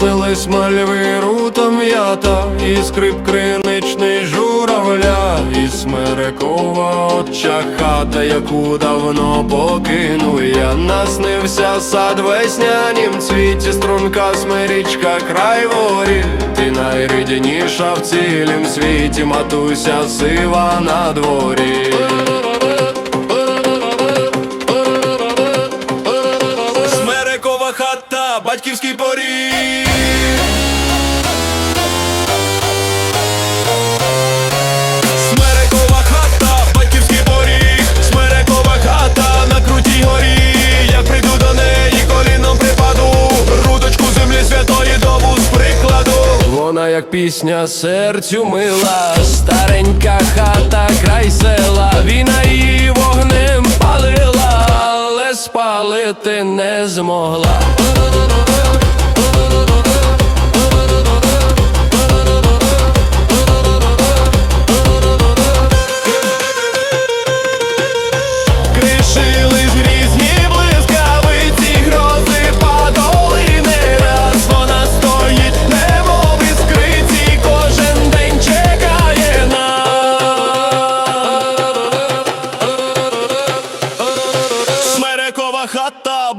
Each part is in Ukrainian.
снились мальви рутом ята, і скрип криничний журавля, і смерекова отча хата, яку давно покинув я. Наснився сад веснянім цвіті, струнка смирічка, край ворі. Ти найрідніша в цілім світі, матуся сива на дворі. Хата, батьківський поріг. Пісня серцю мила, старенька хата, край села, війна її вогнем палила, але спалити не змогла.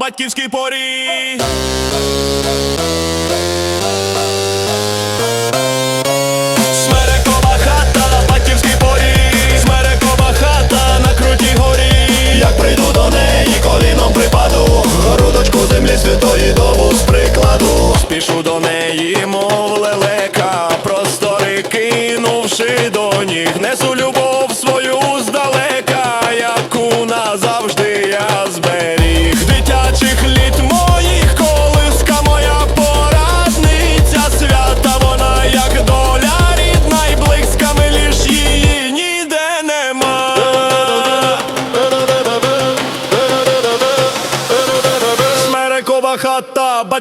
Батьківський поріг.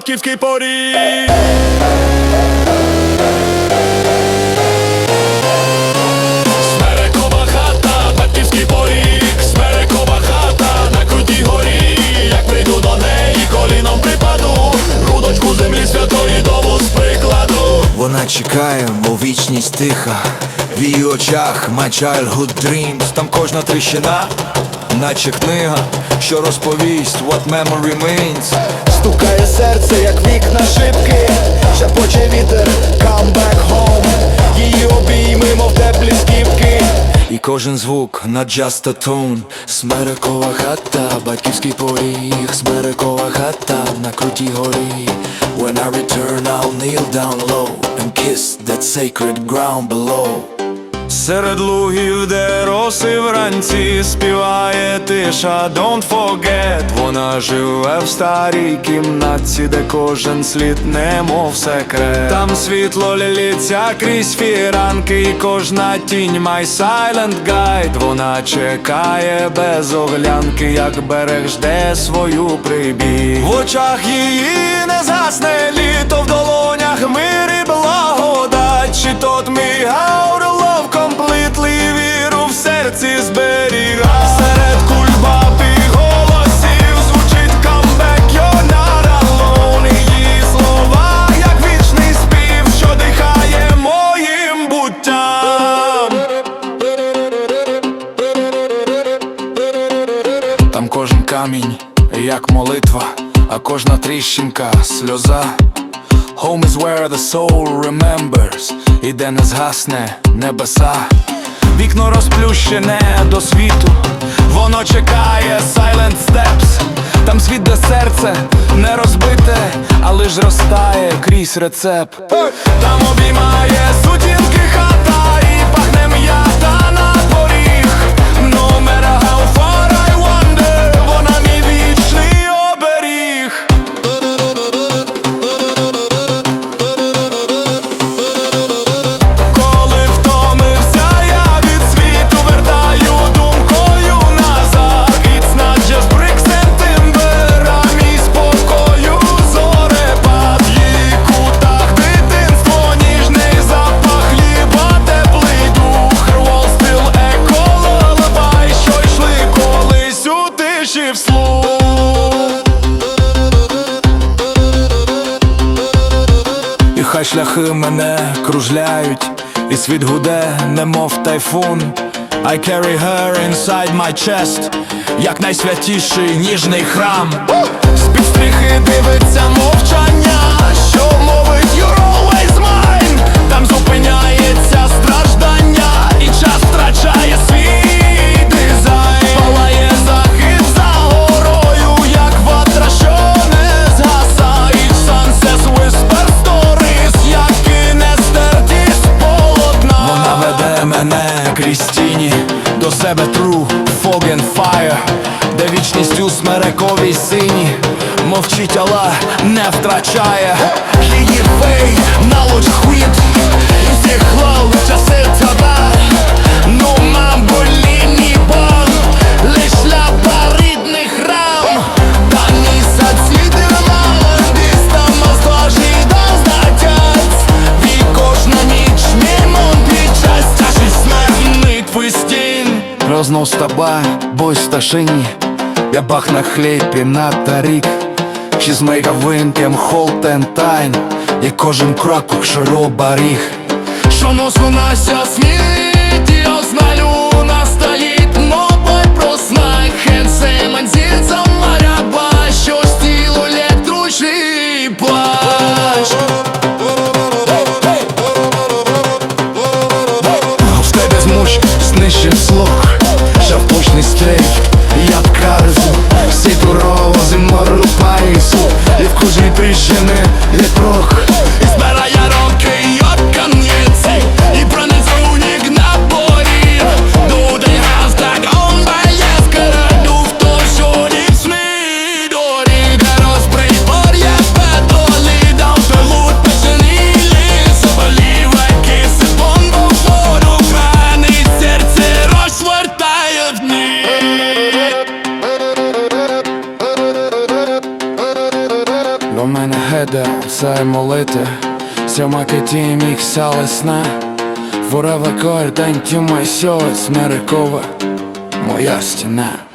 Батьківський поріг. Смерекова хата, батьківський поріг, Смерекова хата на крутій горі. Як прийду до неї, коліном припаду, рудочку землі святої дову з прикладу. Вона чекає, мов вічність тиха В її очах my childhood dreams Там кожна тріщина, наче книга, що розповість what memory means. Стукає серце, як вікна шибки, шепоче вітер, come back home. Її обійми, мов теплі скіпки І кожен звук not just a tone Смерекова хата, батьківський поріг. Смерекова хата на крутій горі. When I return I'll kneel down low And kiss that sacred ground below Серед лугів, де роси вранці співає тиша, don't forget. Вона живе в старій кімнатці, де кожен слід немов секрет. Там світло ліліться крізь фіранки, і кожна тінь my silent guide. Вона чекає без оглянки, як берег жде свою прибіг. В очах її не згасне літо в долонях мир і благодать. Чи тот мій out камінь, як молитва, а кожна тріщинка сльоза. Home is where the soul remembers, і де не згасне небеса. Вікно розплющене до світу, воно чекає silent steps. Там світ, де серце не розбите, а лиш зростає крізь рецепт. Там обіймає сутінки шляхи мене кружляють, і світ гуде, немов тайфун. I carry her inside my chest, як найсвятіший ніжний храм. З-під стріхи дивиться мовчання, що мовить You're always mine Там зупиняється крізь до себе true fog and fire. Де вічність у смерековій сині. Мовчить, але не втрачає. Її на налуч хвіт Рознос таба, бой сташині Я бах на хлібі на тарік. Wind, I'm hold and time І кожен крок широбаріг Що нос стіл електручий плащ В тебе знищив слух mistake. Все молити Сьома тім міг ся лесна Forever core, thank you my soul Смерекова, моя стіна